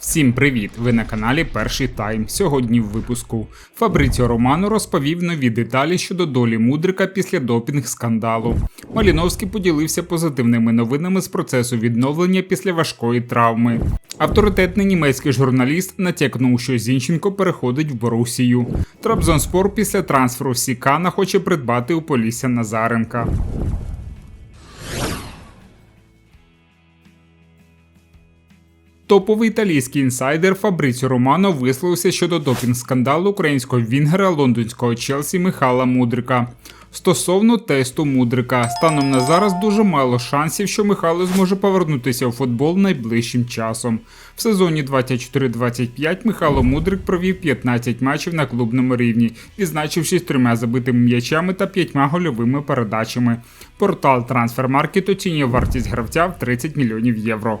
Всім привіт! Ви на каналі Перший Тайм. Сьогодні в випуску Фабріціо Романо розповів нові деталі щодо долі мудрика після допінг скандалу. Маліновський поділився позитивними новинами з процесу відновлення після важкої травми. Авторитетний німецький журналіст натякнув, що Зінченко переходить в Борусію. Трабзонспор після трансферу Сікана хоче придбати у Полісся Назаренка. Топовий італійський інсайдер Фабріціо Романо висловився щодо допінг-скандалу українського вінгера лондонського Челсі Михайла Мудрика. Стосовно тесту Мудрика, станом на зараз дуже мало шансів, що Михайло зможе повернутися у футбол найближчим часом. В сезоні 24-25 Михайло Мудрик провів 15 матчів на клубному рівні, відзначившись трьома забитими м'ячами та п'ятьма гольовими передачами. Портал Трансфермаркет оцінює вартість гравця в 30 мільйонів євро.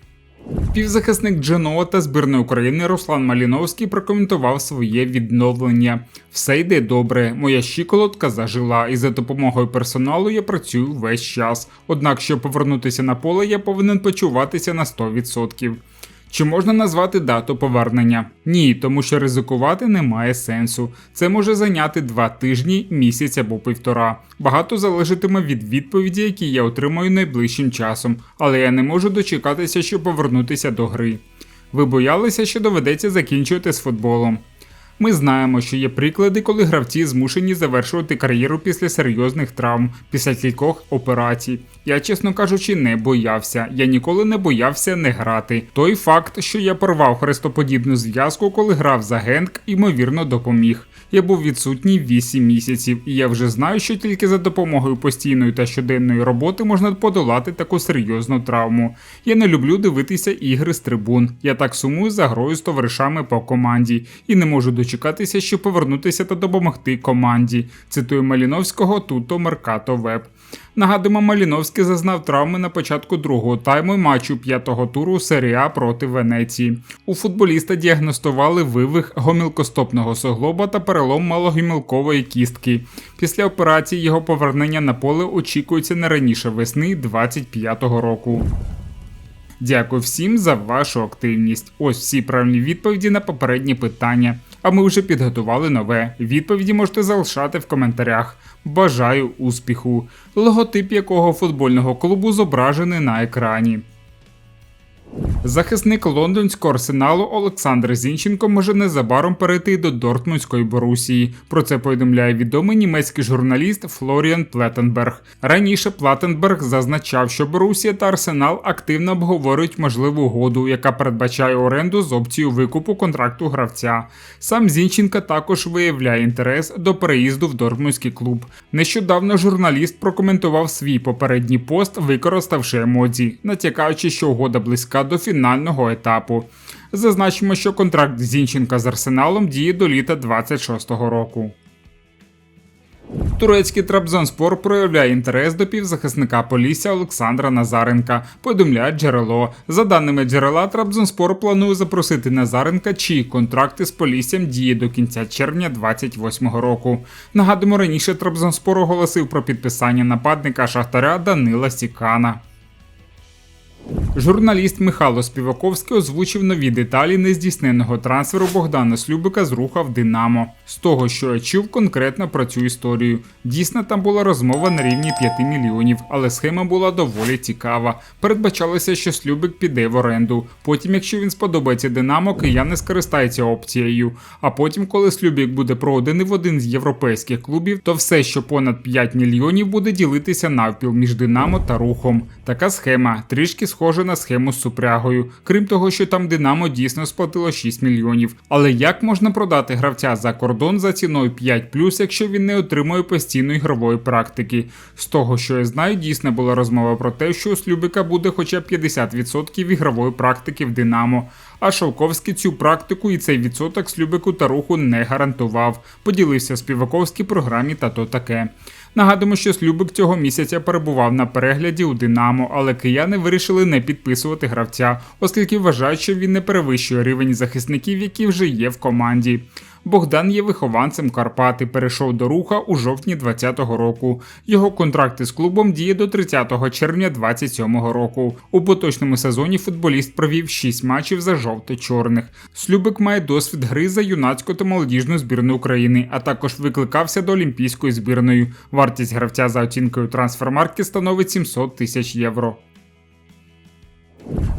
Півзахисник Дженоа збірної України Руслан Маліновський прокоментував своє відновлення. Все йде добре. Моя щиколотка зажила, і за допомогою персоналу я працюю весь час. Однак, щоб повернутися на поле, я повинен почуватися на 100%. Чи можна назвати дату повернення? Ні, тому що ризикувати немає сенсу. Це може зайняти два тижні, місяць або півтора. Багато залежатиме від відповіді, які я отримаю найближчим часом, але я не можу дочекатися, щоб повернутися до гри. Ви боялися, що доведеться закінчувати з футболом. Ми знаємо, що є приклади, коли гравці змушені завершувати кар'єру після серйозних травм, після кількох операцій. Я, чесно кажучи, не боявся. Я ніколи не боявся не грати. Той факт, що я порвав хрестоподібну зв'язку, коли грав за Генк, ймовірно, допоміг. Я був відсутній 8 місяців, і я вже знаю, що тільки за допомогою постійної та щоденної роботи можна подолати таку серйозну травму. Я не люблю дивитися ігри з трибун. Я так сумую за грою з товаришами по команді і не можу дочекатися, щоб повернутися та допомогти команді. Цитую Маліновського Туто Меркато Веб. Нагадуємо, Маліновський зазнав травми на початку другого тайму матчу п'ятого туру серії А проти Венеції. У футболіста діагностували вивих гомілкостопного суглоба та перелом малогімілкової кістки. Після операції його повернення на поле очікується не раніше весни 25-го року. Дякую всім за вашу активність. Ось всі правильні відповіді на попередні питання. А ми вже підготували нове. Відповіді можете залишати в коментарях. Бажаю успіху, логотип якого футбольного клубу зображений на екрані. Захисник лондонського арсеналу Олександр Зінченко може незабаром перейти до Дортмундської Борусії. Про це повідомляє відомий німецький журналіст Флоріан Плетенберг. Раніше Платенберг зазначав, що Борусія та Арсенал активно обговорюють можливу угоду, яка передбачає оренду з опцією викупу контракту гравця. Сам Зінченко також виявляє інтерес до переїзду в Дортмундський клуб. Нещодавно журналіст прокоментував свій попередній пост, використавши емодзі, натякаючи, що угода близька до фінального етапу. Зазначимо, що контракт Зінченка з Арсеналом діє до літа 26-го року. Турецький Трабзонспор проявляє інтерес до півзахисника Полісся Олександра Назаренка. Повідомляє джерело. За даними джерела, Трабзонспор планує запросити Назаренка, чиї контракти з Поліссям діє до кінця червня 28-го року. Нагадуємо, раніше Трабзонспор оголосив про підписання нападника Шахтаря Данила Сікана. Журналіст Михайло Співаковський озвучив нові деталі нездійсненого трансферу Богдана Слюбика з руха в Динамо. З того, що я чув конкретно про цю історію. Дійсно, там була розмова на рівні 5 мільйонів, але схема була доволі цікава. Передбачалося, що Слюбик піде в оренду. Потім, якщо він сподобається Динамо, кияни скористаються опцією. А потім, коли Слюбик буде проданий в один з європейських клубів, то все, що понад 5 мільйонів, буде ділитися навпіл між Динамо та рухом. Така схема трішки схожа на схему з супрягою, крім того, що там Динамо дійсно сплатило 6 мільйонів. Але як можна продати гравця за кордон за ціною 5 якщо він не отримує постійної ігрової практики? З того, що я знаю, дійсно була розмова про те, що у Слюбика буде хоча б 50% ігрової практики в Динамо. А Шовковський цю практику і цей відсоток Слюбику та руху не гарантував. Поділився Співаковський програмі та то таке. Нагадуємо, що Слюбик цього місяця перебував на перегляді у Динамо, але кияни вирішили не підписувати гравця, оскільки вважають, що він не перевищує рівень захисників, які вже є в команді. Богдан є вихованцем Карпати, перейшов до руха у жовтні 2020 року. Його контракт із клубом діє до 30 червня 2027 року. У поточному сезоні футболіст провів 6 матчів за жовто-чорних. Слюбик має досвід гри за юнацьку та молодіжну збірну України, а також викликався до олімпійської збірної. Вартість гравця за оцінкою трансфермарки становить 700 тисяч євро.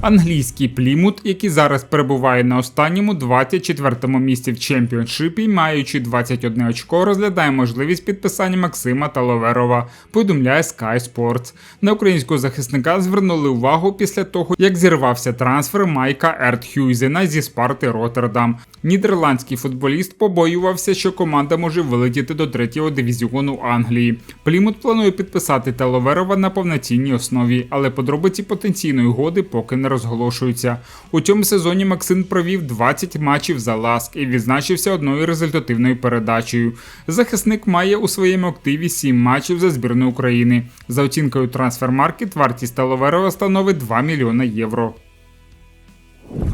Англійський плімут, який зараз перебуває на останньому 24-му місці в чемпіоншипі, маючи 21 очко, розглядає можливість підписання Максима Таловерова, повідомляє Sky Sports. На українського захисника звернули увагу після того, як зірвався трансфер Майка Ертхюйзена зі Спарти Роттердам. Нідерландський футболіст побоювався, що команда може вилетіти до третього дивізіону Англії. Плімут планує підписати Таловерова на повноцінній основі, але подробиці потенційної угоди поки не розголошуються. У цьому сезоні Максим провів 20 матчів за ласк і відзначився одною результативною передачею. Захисник має у своєму активі 7 матчів за збірну України. За оцінкою трансфермаркет вартість Таловерова становить 2 мільйона євро.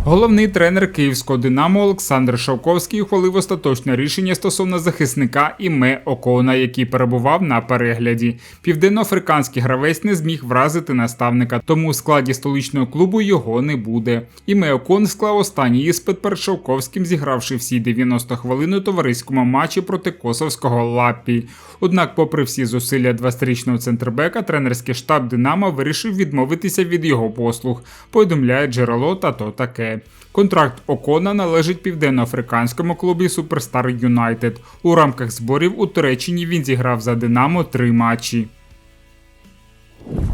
Головний тренер київського Динамо Олександр Шавковський ухвалив остаточне рішення стосовно захисника Іме Окона, який перебував на перегляді. Південноафриканський гравець не зміг вразити наставника, тому у складі столичного клубу його не буде. Іме Окон склав останній іспит перед Шавковським, зігравши всі 90 хвилин у товариському матчі проти Косовського Лапі. Однак, попри всі зусилля 20-річного центрбека, тренерський штаб Динамо вирішив відмовитися від його послуг. Повідомляє джерело та то таке. Контракт Окона належить південноафриканському клубі Суперстар Юнайтед. У рамках зборів у Туреччині він зіграв за Динамо три матчі.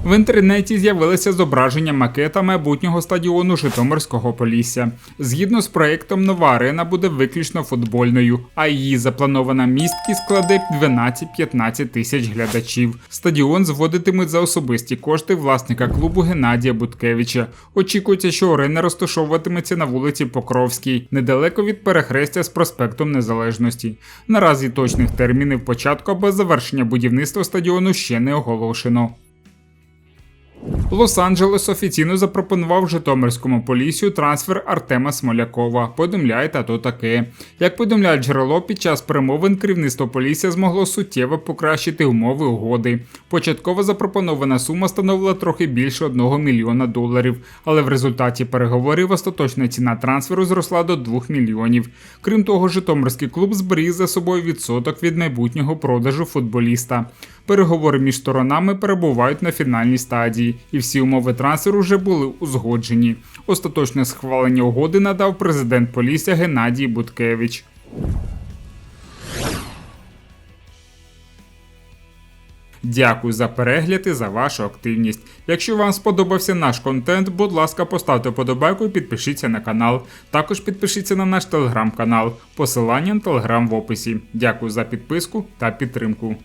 В інтернеті з'явилося зображення макета майбутнього стадіону Житомирського Полісся. Згідно з проєктом, нова арена буде виключно футбольною, а її запланована місткість складе 12-15 тисяч глядачів. Стадіон зводитимуть за особисті кошти власника клубу Геннадія Буткевича. Очікується, що арена розташовуватиметься на вулиці Покровській, недалеко від перехрестя з проспектом Незалежності. Наразі точних термінів початку або завершення будівництва стадіону ще не оголошено. Лос-Анджелес офіційно запропонував Житомирському полісю трансфер Артема Смолякова. Повідомляє тато таке. Як повідомляє джерело, під час перемовин керівництво полісся змогло суттєво покращити умови угоди. Початково запропонована сума становила трохи більше 1 мільйона доларів, але в результаті переговорів остаточна ціна трансферу зросла до 2 мільйонів. Крім того, Житомирський клуб зберіг за собою відсоток від майбутнього продажу футболіста. Переговори між сторонами перебувають на фінальній стадії, і всі умови трансферу вже були узгоджені. Остаточне схвалення угоди надав президент Полісся Геннадій Буткевич. Дякую за перегляд і за вашу активність. Якщо вам сподобався наш контент, будь ласка, поставте подобайку і підпишіться на канал. Також підпишіться на наш телеграм-канал. Посилання на телеграм в описі. Дякую за підписку та підтримку.